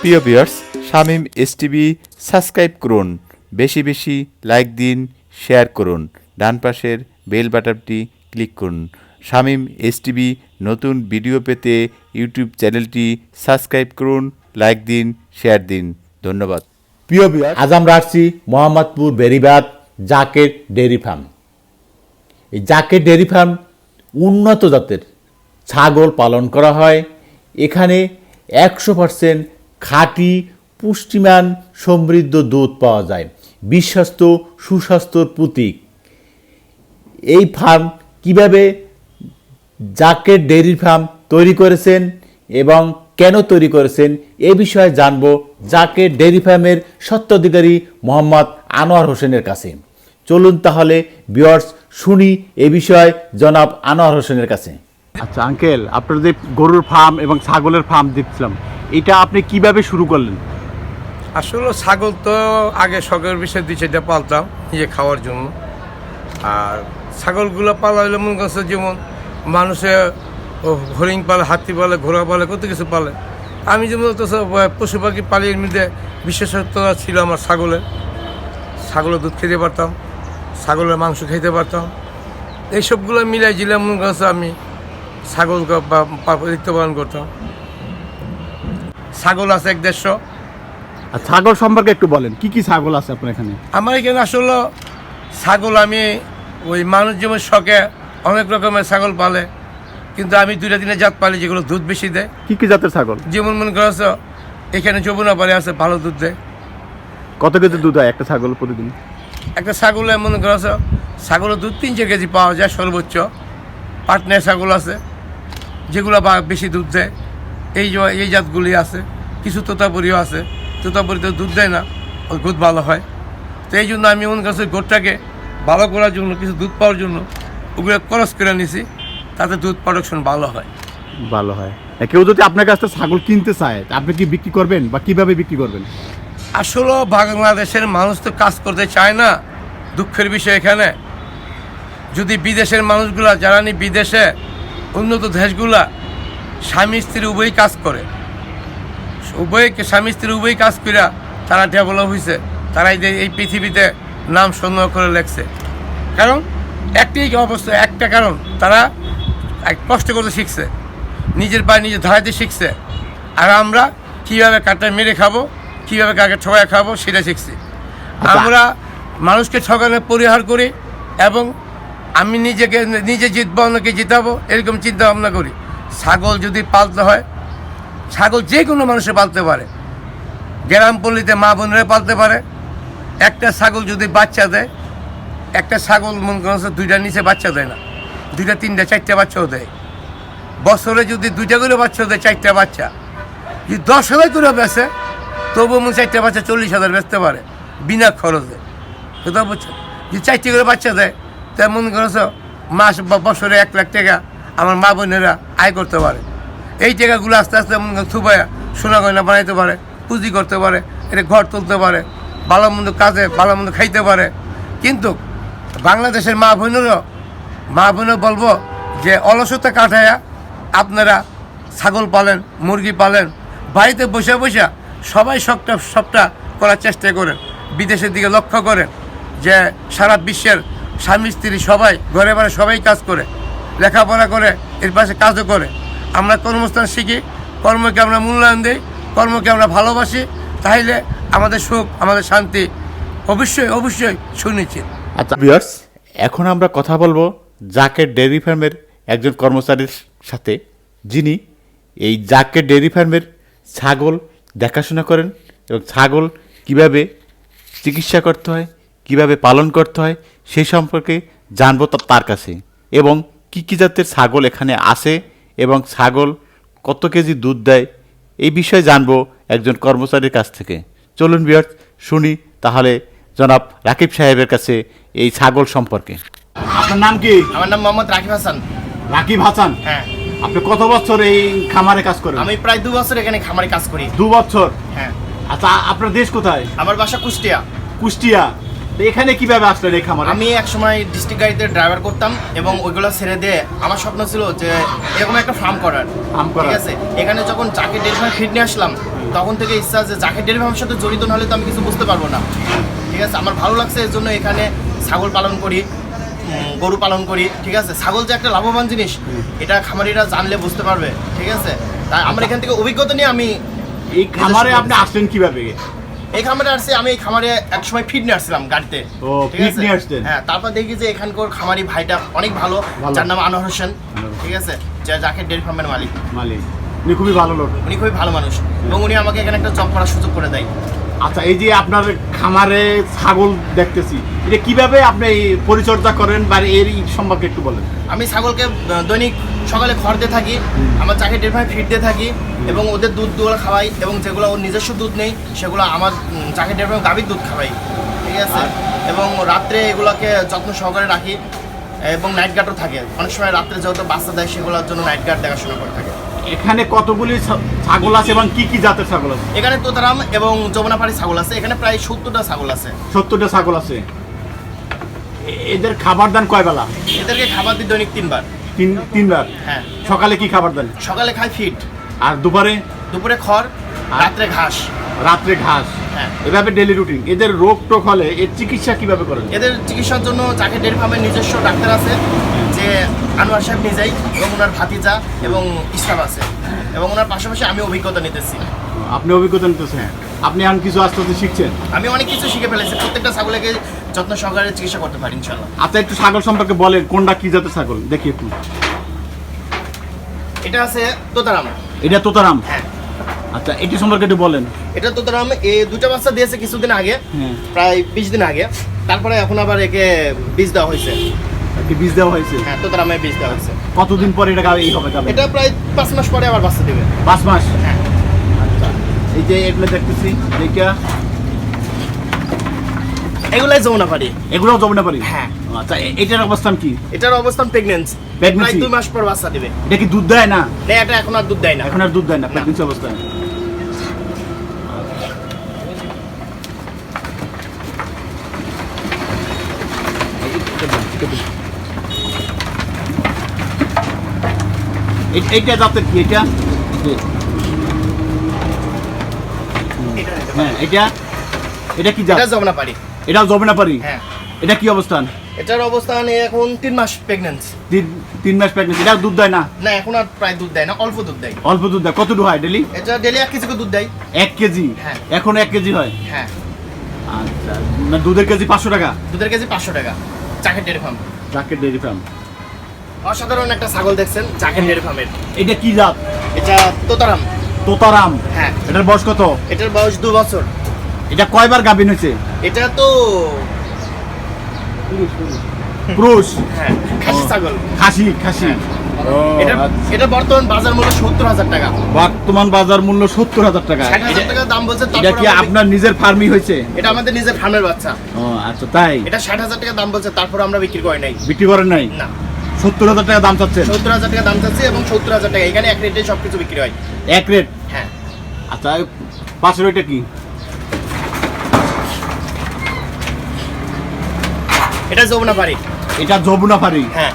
প্রিয় viewers Shamim S TV subscribe করুন, বেশি বেশি লাইক দিন, শেয়ার করুন, ডান পাশের বেল বাটনটি ক্লিক করুন। শামিম এস টিভি নতুন ভিডিও পেতে ইউটিউব চ্যানেলটি সাবস্ক্রাইব করুন, লাইক দিন, শেয়ার দিন। ধন্যবাদ। প্রিয় আজ আমরা আসছি মোহাম্মদপুর বেরিবাদ জাকের ডেয়ারি ফার্ম। এই জাকের ডেয়ারি ফার্ম উন্নত জাতের ছাগল পালন করা হয়। এখানে একশো পার্সেন্ট খাঁটি, পুষ্টিমান সমৃদ্ধ দুধ পাওয়া যায়। বিশ্বস্ত, সুস্বাস্থ্যর প্রতীক। এই ফার্ম কীভাবে জাকের ডেয়ারি ফার্ম তৈরি করেছেন এবং কেন তৈরি করেছেন, এ বিষয়ে জানব জাকের ডেয়ারি ফার্মের সত্ত্বাধিকারী মোহাম্মদ আনোয়ার হোসেনের কাছে। চলুন তাহলে বিয়ার্স শুনি এ বিষয়ে জনাব আনোয়ার হোসেনের কাছে। আচ্ছা আঙ্কেল আপনার যে গরুর ফার্ম এবং ছাগলের ফার্ম দেখছিলাম এটা আপনি কীভাবে শুরু করলেন? আসলে ছাগল তো আগে শখের বিষয় দুই চারটা পালতাম, নিজে খাওয়ার জন্য। আর ছাগলগুলো পালা হলে মনে করছে যেমন মানুষে হরিণ পালে, হাতি পালে, ঘোড়া পালে, কত কিছু পালে। আমি যেমন তো পশু পাখি পালিয়ে মধ্যে বিশেষত্বতা ছিল আমার ছাগলের। ছাগলের দুধ খেতে পারতাম, ছাগলের মাংস খেতে পারতাম। এইসবগুলো মিলাই জিলে মনে করছে আমি ছাগল পা- পালন করতাম। ছাগল আছে এক দেড়শো। আর ছাগল সম্পর্কে একটু বলেন কি কি ছাগল আছে আপনার এখানে? আমার এখানে আসলে ছাগল আমি ওই মানুষ যেমন শখে অনেক রকমের ছাগল পালে কিন্তু আমি দুইটা দিনে জাত পালি যেগুলো দুধ বেশি দেয়। কি কি জাতের ছাগল? যেমন মনে করছ এখানে যমুনা পারে আছে ভালো দুধ দেয়। কত কেজি দুধ হয় একটা ছাগল প্রতিদিন? একটা ছাগলে মনে করছ ছাগলের দুধ তিন চার কেজি পাওয়া যায় সর্বোচ্চ। পাটনায় ছাগল আছে যেগুলো বা বেশি দুধ দেয়। এই এই জাতগুলি আছে কিছু তোতাপুরিও আছে তোতাপুরি তো দুধ দেয় না ওই দুধ ভালো হয়। তো এই জন্য আমি মনে করছি গোটটাকে ভালো করার জন্য কিছু দুধ পাওয়ার জন্য ওগুলো ক্রস করে নিছি তাতে দুধ প্রোডাকশন ভালো হয়। ভালো হয়। কেউ যদি আপনার কাছ থেকে ছাগল কিনতে চায় তা আপনি কি বিক্রি করবেন বা কীভাবে বিক্রি করবেন? আসলে বাংলাদেশের মানুষ তো কাজ করতে চায় না দুঃখের বিষয় এখানে। যদি বিদেশের মানুষগুলা যারা নি বিদেশে উন্নত দেশগুলা স্বামী স্ত্রী উভয়ই কাজ করে। উভয় স্বামী স্ত্রী উভয়ই কাজ করিয়া তারা ডেভেলপ হয়েছে তারা এই যে এই পৃথিবীতে নাম সংগ্রহ করে লেখছে। কারণ একটাই অবস্থা একটা কারণ তারা এক কষ্ট করতে শিখছে নিজের পায়ে নিজে ধারাইতে শিখছে আর আমরা কীভাবে কাটা মেরে খাব কীভাবে কাকে ঠকায় খাব সেটা শিখছি। আমরা মানুষকে ঠকানো পরিহার করি এবং আমি নিজেকে নিজে জিতবো অন্যকে জিতাবো এরকম চিন্তা ভাবনা করি। ছাগল যদি পালতে হয়, ছাগল যে কোনো মানুষে পালতে পারে। গ্রাম পল্লীতে মা বোনেরা পালতে পারে। একটা ছাগল যদি বাচ্চা দেয়, একটা ছাগল মনে করেন দুইটা নিচে বাচ্চা দেয় না, দুইটা, তিনটা, চারটা বাচ্চাও দেয়। বছরে যদি দুইটা করে বাচ্চা দেয়, চারটা বাচ্চা। যদি দশ হাজার করে বেচে, তবুও মনে চারটা বাচ্চা চল্লিশ হাজার বেচতে পারে, বিনা খরচে। কোথাও বুঝছ যদি চারটে করে বাচ্চা দেয়, তা মনে করেছ মাস বা বছরে এক লাখ টাকা, আমার মা বোনেরা আয় করতে পারে। এই টাকাগুলো আস্তে আস্তে থুবাইয়া সোনা গয়না বানাইতে পারে, পুঁজি করতে পারে, এটা ঘর তুলতে পারে, ভালো মন্দ কাজে ভালো মন্দ খাইতে পারে। কিন্তু বাংলাদেশের মা বোনেরও, মা বোনও বলব যে অলসতা কাটায়া আপনারা ছাগল পালেন, মুরগি পালেন, বাড়িতে বসে বসে সবাই সবটা সবটা করার চেষ্টা করেন। বিদেশের দিকে লক্ষ্য করেন যে সারা বিশ্বের স্বামী স্ত্রী সবাই ঘরে বাড়ি সবাই কাজ করে, লেখাপড়া করে এর পাশে কাজও করে। আমরা কর্মস্থান শিখি, কর্মকে আমরা মূল্যায়ন দিই, কর্মকে আমরা ভালোবাসি, তাইলে আমাদের সুখ, আমাদের শান্তি অবশ্যই অবশ্যই সুনিশ্চিত। আচ্ছা এখন আমরা কথা বলব জাকের ডেয়ারি ফার্মের একজন কর্মচারীর সাথে। যিনি এই জাকের ডেয়ারি ফার্মের ছাগল দেখাশোনা করেন এবং ছাগল কীভাবে চিকিৎসা করতে হয়, কীভাবে পালন করতে হয় সেই সম্পর্কে জানব তার কাছে। এবং কী কী জাতের ছাগল এখানে আসে এবং ছাগল কত কেজি দুধ দেয়? এই বিষয়ে জানব একজন কর্মচারীর কাছ থেকে। চলুন বিয়ার্স শুনি তাহলে জনাব রাকিব সাহেবের কাছে এই ছাগল সম্পর্কে। আপনার নাম কি? আমার নাম মোহাম্মদ রাকিব হাসান। রাকিব হাসান? হ্যাঁ। আপনি কত বছর এই খামারে কাজ করেন? আমি প্রায় দু বছর এখানে খামারে কাজ করি। দু বছর? হ্যাঁ। আচ্ছা আপনার দেশ কোথায়? আমার বাসা কুষ্টিয়া। কুষ্টিয়া। তো এখানে কীভাবে আসলেন এই খামারে আমি এক সময় ডিস্ট্রিক্ট গাড়িতে ড্রাইভার করতাম এবং ওইগুলো ছেড়ে দিয়ে আমার স্বপ্ন ছিল যে এরকম একটা ফার্ম করার। ফার্ম করার। ঠিক আছে? এখানে যখন চাকে ডেয়ারি ফার্ম ফিট নিয়ে আসলাম তখন থেকে ইচ্ছা যে চাকে ডেয়ারি ফার্মের সাথে জড়িত না হলে তো আমি কিছু বুঝতে পারব না। ঠিক আছে? আমার ভালো লাগছে এর জন্য এখানে ছাগল পালন করি গরু পালন করি ঠিক আছে? ছাগল যে একটা লাভবান জিনিস এটা খামারিরা জানলে বুঝতে পারবে ঠিক আছে? তাই আমার এখান থেকে অভিজ্ঞতা নিয়ে আমি এই খামারে আপনি আসলেন কীভাবে? এই খামারে আসছে আমি এই খামারে এক সময় ফিট নিয়ে আসছিলাম গাড়িতে ঠিক আছে? হ্যাঁ তারপর দেখি যে এখানকার খামারি ভাইটা অনেক ভালো। যার নাম আনোয়ার হোসেন ঠিক আছে? যাকে ডেয়ারি ফার্মের মালিক। মালিক। উনি খুবই ভালো লোক। উনি খুবই ভালো মানুষ। এবং উনি আমাকে এখানে একটা জব করার সুযোগ করে দেয়। আচ্ছা এই যে আপনার খামারে ছাগল দেখতেছি এটা কীভাবে আপনি পরিচর্যা করেন বা এর সম্পর্কে একটু বলেন। আমি ছাগলকে দৈনিক সকালে খড় দিয়ে থাকি আমার চাকে ডেয়ারি ফার্মে ফিট দিয়ে থাকি এবং ওদের দুধগুলো খাওয়াই এবং যেগুলো ওর নিজস্ব দুধ নেই সেগুলো আমার উম, চাকে ডেয়ারি ফার্মে গাভীর দুধ খাওয়াই। ঠিক আছে? এবং রাত্রে এগুলোকে যত্ন সহকারে রাখি এবং নাইট গার্ডও থাকে। অনেক সময় রাত্রে যেহেতু বাচ্চা দেয় সেগুলোর জন্য নাইট গার্ড দেখাশোনা করে থাকে। এখানে কতগুলি ছাগল আছে এবং কি কি জাতের ছাগল আছে? এখানে তোতারাম এবং যমুনাপাড়ি ছাগল আছে। এখানে প্রায় সত্তরটা ছাগল আছে। সত্তরটা ছাগল আছে। এদের খাবার দান কয় বেলা? এদেরকে খাবার দিই দৈনিক তিনবার। তিন তিনবার? হ্যাঁ। সকালে কি খাবার দেন? সকালে খাই ফিট আর দুপুরে? দুপুরে খড় রাত্রে ঘাস। রাত্রে ঘাস। হ্যাঁ। এভাবে ডেলি রুটিন এদের রোগ টোগ হলে এর চিকিৎসা কীভাবে করেন? এদের চিকিৎসার জন্য চাকে ডেয়ারি ফার্মের নিজস্ব ডাক্তার আছে যে আনোয়ার সাহেব নিজেই এবং ওনার ভাতিজা এবং স্টাফ আছে। এবং ওনার পাশাপাশি আমি অভিজ্ঞতা নিতেছি। আপনি অভিজ্ঞতা নিতেছেন? আপনি এখন কিছু আস্তে আস্তে শিখছেন? আমি অনেক কিছু শিখে ফেলেছি। প্রত্যেকটা ছাগলকে যত্ন সহকারে চিকিৎসা করতে পারি ইনশাল্লাহ আচ্ছা একটু ছাগল সম্পর্কে বলেন কোনটা কি জাতের ছাগল? দেখি একটু। এটা আছে তোতারাম। এটা তোতারাম? হ্যাঁ। আচ্ছা এটি সম্পর্কে একটু বলেন। এটা তোতারাম এ দুটা বাচ্চা দিয়েছে কিছুদিন আগে হ্যাঁ। প্রায় বিশ দিন আগে। তারপরে এখন আবার একে বীজ দেওয়া হয়েছে। কি বীজ দেওয়া হয়েছে? হ্যাঁ তোতারামে বীজ দেওয়া হয়েছে। কতদিন পরে এটা গাবে এই হবে গাবে এটা প্রায় পাঁচ মাস পরে আবার বাচ্চা দেবে। পাঁচ মাস? হ্যাঁ। আচ্ছা এই যে এগুলো দেখতেছি এইটা এগুলাই যমুনা পারি এগুলোও জমে না পারি হ্যাঁ। আচ্ছা এটার অবস্থান কি? এটার অবস্থান Pregnancy? প্রায় দুই মাস পর বাচ্চা দিবে। এটা কি দুধ দেয় না? না এটা এখন আর দুধ দেয় না। এখন আর দুধ দেয় না। প্রেগনেন্সি অবস্থায় এই- এইটা জাতের কি এটা? হ্যাঁ এটা? এটা কি জাত? এটা পারি এটাও জবে পারি হ্যাঁ। এটা কি অবস্থান? এটার অবস্থান এখন তিন মাস প্রেগনেন্সি তিন মাস প্রেগনেন্সি এটা দুধ দেয় না? না এখন আর প্রায় দুধ দেয় না অল্প দুধ দেয়। অল্প দুধ দেয়। কতটুকু হয় ডেলি এটা ডেলি এক কেজি দুধ দেয়। এক কেজি? হ্যাঁ। এখন এক কেজি হয়? হ্যাঁ। আচ্ছা। না দুধের কেজি পাঁচশো টাকা? দুধের কেজি পাঁচশো টাকা। Zaker dairy farm Zaker dairy farm অসাধারণ একটা ছাগল দেখছেন চাকের ডেয়ারি ফার্মের এটা কি জাত? এটা তোতারাম। তোতারাম? হ্যাঁ। এটার বয়স কত? এটার বয়স দু বছর। এটা কয়বার গাভিন হয়েছে? এটা তো পুরুষ হ্যাঁ খাসি ছাগল। খাসি খাসি। এটা এটা বর্তমান বাজার মূল্য সত্তর হাজার টাকা। বর্তমান বাজার মূল্য সত্তর হাজার টাকা। টাকা দাম বলছে এটা কি আপনার নিজের ফার্মই হয়েছে? এটা আমাদের নিজের ফার্মের বাচ্চা। ও আচ্ছা তাই? এটা ষাট হাজার টাকা দাম বলছে তারপর আমরা বিক্রি করি নাই। বিক্রি করেন নাই? না। সত্তর হাজার টাকা দাম চাচ্ছেন? সত্তর হাজার টাকা দাম চাচ্ছি এবং সত্তর হাজার টাকা। এখানে এক রেটে সব কিছু বিক্রি হয়। এক রেট? হ্যাঁ। আচ্ছা পাশের ওইটা কি? এটা যমুনা পারি এটা যমুনা ফারি হ্যাঁ।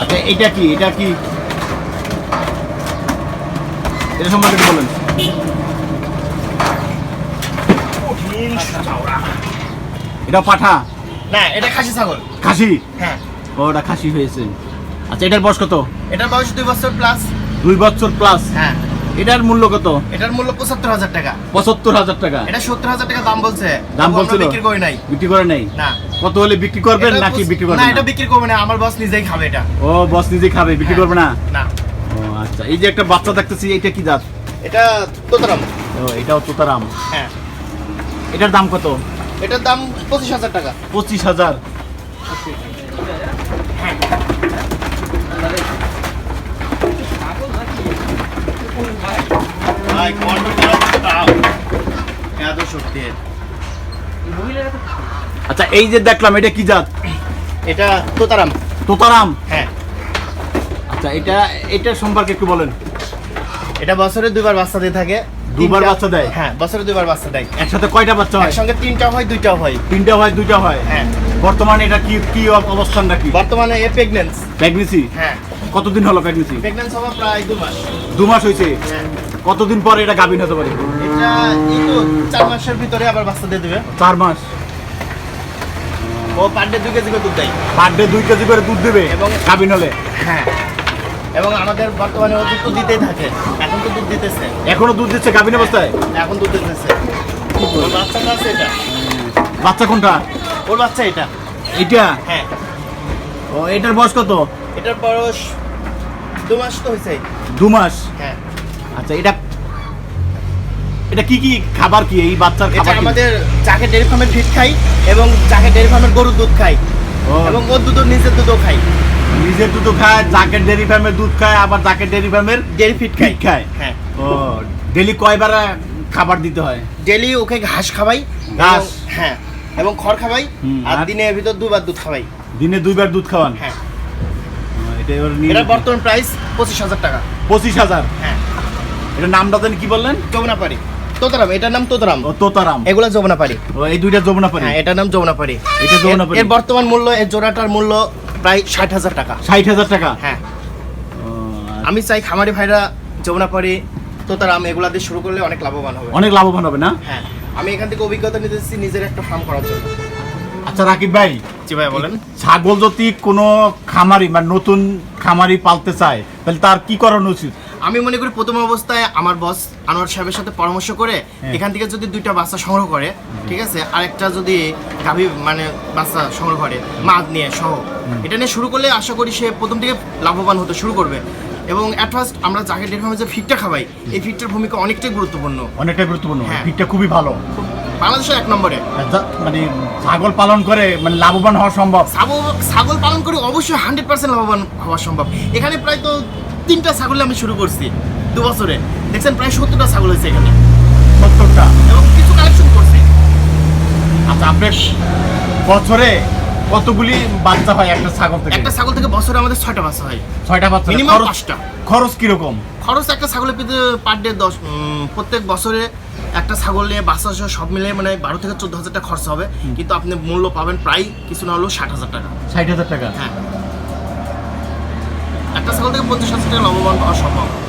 আচ্ছা এটা কি? এটা কি? এটা সম্পর্কে বলেন। এটা পাঠা? না এটা খাসি ছাগল। খাসি? হ্যাঁ। ওটা খাসি হয়েছে। আচ্ছা এটার বয়স কত? এটার বয়স দুই বছর প্লাস দুই বছর প্লাস হ্যাঁ। এটার মূল্য কত? এটার মূল্য পঁচাত্তর হাজার টাকা। পঁচাত্তর হাজার টাকা। এটা সত্তর হাজার টাকা দাম বলছে। দাম বলছিল? বিক্রি করি নাই। বিক্রি করে নাই? না। কত হলে বিক্রি করবেন নাকি বিক্রি না এটা বিক্রি করবে না আমার বস নিজেই খাবে এটা। ও বস নিজে খাবে বিক্রি হ্যাঁ। করবে না? না। ও আচ্ছা এই যে একটা বাচ্চা দেখতেছি এটা কি জাত? এটা তোতারাম। ও এটাও তোতারাম। হ্যাঁ। এটার দাম কত? এটার দাম পঁচিশ হাজার টাকা। পঁচিশ হাজার। ভাই এত শক্তি। আচ্ছা এই যে দেখলাম এটা কি জাত? এটা তোতারাম। তোতারাম? হ্যাঁ। আচ্ছা এটা এটার সম্পর্কে একটু বলেন। এটা বছরে দুইবার বাচ্চা দিয়ে থাকে। দুবার বাচ্চা দেয়? হ্যাঁ বছরে দুবার বাচ্চা দেয়। একসাথে কয়টা বাচ্চা হয়? একসঙ্গে তিনটা হয় দুইটাও হয়। তিনটা হয় দুইটা হয়? হ্যাঁ। বর্তমানে এটা কি কি অব- অবস্থানটা কি? বর্তমানে এ প্রেগনেন্স প্রেগনেন্সি হ্যাঁ। কতদিন হলো প্রেগনেন্সি প্রেগনেন্স হওয়া প্রায় দু মাস। দু মাস হয়েছে হ্যাঁ কতদিন পরে এটা গাভিন হতে পারে? এটা এই তো চার মাসের ভিতরে আবার বাচ্চা দিয়ে দেবে। চার মাস। ও পার ডে দুই কেজি করে দুধ দেয়। পার ডে দুই কেজি করে দুধ দেবে এবং- গাভিন হলে? হ্যাঁ। এবং আমাদের বর্তমানে ও দুধ দিতেই থাকে। এখন তো দুধ দিতেছে। এখনও দুধ দিচ্ছে গাভিন অবস্থায়? এখন দুধ দিতেছে। বাচ্চাটা আছে এটা। বাচ্চা কোনটা? ওর বাচ্চা এটা। এটা হ্যাঁ। ও এটার বয়স কত? এটার বয়স দু মাস তো হয়েছে দু মাস হ্যাঁ। আচ্ছা এটা এটা কি কি খাবার কি? এই বাচ্চার খাবার আমাদের যাকে ডেয়ারি ফার্মের ফিট খাই এবং যাকে ডেয়ারি ফার্মের গরুর দুধ খাই ও, এবং ওর দুধও নিজের দুধও খাই। নিজের দুধ খায় জাকের ডেয়ারি ফার্মের দুধ খায় আবার জাকের ডেয়ারি ফার্মের ডেয়ারি ফিট খাই। খায়। হ্যাঁ। ও ডেলি কয়বার খাবার দিতে হয়? ডেলি ওকে ঘাস খাওয়াই ঘাস? হ্যাঁ এবং খড় খাওয়াই আর? দিনের ভিতর দুবার দুধ খাওয়াই। দিনে দুইবার দুধ খাওয়ান? হ্যাঁ। এটা বর্তমান প্রাইস পঁচিশ হাজার টাকা। পঁচিশ হাজার? হ্যাঁ। এটা নামটা জানি কি বললেন? যমুনাপাড়ি। তোতারাম এটার নাম তোতারাম। ও তোতারাম। এগুলা যমুনাপাড়ি। ও এই দুইটা যমুনা পারি হ্যাঁ এটার নাম যমুনাপাড়ি। এটা যমুনাপাড়ি। এর- এর বর্তমান মূল্য এর জোড়াটার মূল্য প্রায় ষাট হাজার টাকা। ষাট হাজার টাকা? হ্যাঁ। আমি চাই খামারি ভাইরা যমুনাপাড়ি তোতারাম এগুলা দিয়ে শুরু করলে অনেক লাভবান হবে। অনেক লাভবান হবে না? হ্যাঁ। আমি এখান থেকে অভিজ্ঞতা নিতে এসেছি নিজের একটা ফার্ম করার জন্য। আচ্ছা রাকিব ভাই জি ভাই বলেন। ছাগল যদি কোনো খামারি মানে নতুন খামারি পালতে চায় তাহলে তার কি করানো উচিত? আমি মনে করি প্রথম অবস্থায় আমার বস আনোয়ার সাহেবের সাথে পরামর্শ করে হ্যাঁ। এখান থেকে যদি দুইটা বাচ্চা সংগ্রহ করে ঠিক আছে আরেকটা যদি গাভী মানে বাচ্চা সংগ্রহ করে মাছ নিয়ে সহ। এটা নিয়ে শুরু করলে আশা করি সে প্রথম থেকে লাভবান হতে শুরু করবে। এবং অ্যাট ফার্স্ট আমরা যাকে ডেট যে ফিটটা খাওয়াই এই ফিটটার ভূমিকা অনেকটাই গুরুত্বপূর্ণ। অনেকটা গুরুত্বপূর্ণ। হ্যাঁ। ফিটটা খুবই ভালো। বাংলাদেশের এক নম্বরে। মানে ছাগল পালন করে মানে লাভবান হওয়া সম্ভব। ছাগল পালন করে অবশ্যই হান্ড্রেড পার্সেন্ট লাভবান হওয়া সম্ভব। এখানে প্রায় তো তিনটা ছাগল আমি শুরু করছি দু বছরে। দেখছেন প্রায় সত্তরটা ছাগল হয়েছে এখানে। সত্তরটা? এবং কিছু কালেকশন করছি। আচ্ছা আপনার বছরে কতগুলি বাচ্চা হয় একটা ছাগল থেকে? একটা ছাগল থেকে বছরে আমাদের ছয়টা বাচ্চা হয়। ছয়টা বাচ্চা খরচ- পাঁচটা। খরচ কীরকম? খরচ একটা ছাগলের পেতে পার ডে দশ প্রত্যেক বছরে একটা ছাগল নিয়ে বাচ্চা সহ সব মিলে মানে বারো থেকে চোদ্দ হাজার টাকা খরচ হবে। কিন্তু আপনি মূল্য পাবেন প্রায় কিছু না হলেও ষাট হাজার টাকা। ষাট হাজার টাকা? হ্যাঁ। একটা ছাগল থেকে পঞ্চাশ হাজার টাকা লাভবান পাওয়া সম্ভব।